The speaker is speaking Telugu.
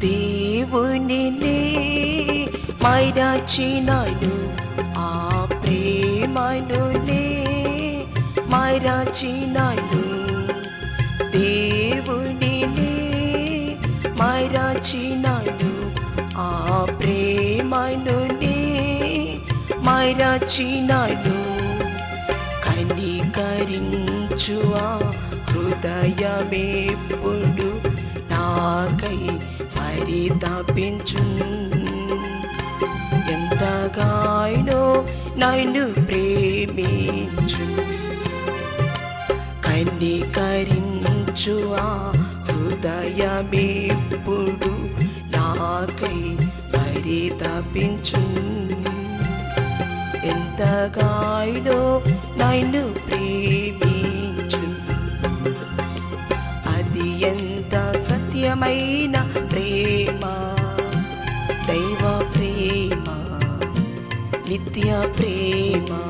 దేవునినే మైరాచినాను ఆ ప్రేమనునే మైరాచినాను. దేవునినే మైరాచినాను ఆ ప్రేమనునే మైరాచినాను. కనికరించు ఆ హృదయమేప్పుడు నాకై పరితపించు ఎంతగాయనో నన్ను ప్రేమించు కనికరించు ఆ హృదయమేప్పుడు నాకై తప్పించు ఎంతగాయనో నన్ను ప్రేమించు అది ఎంత సత్యమైన దైవ ప్రేమ నిత్య ప్రేమ.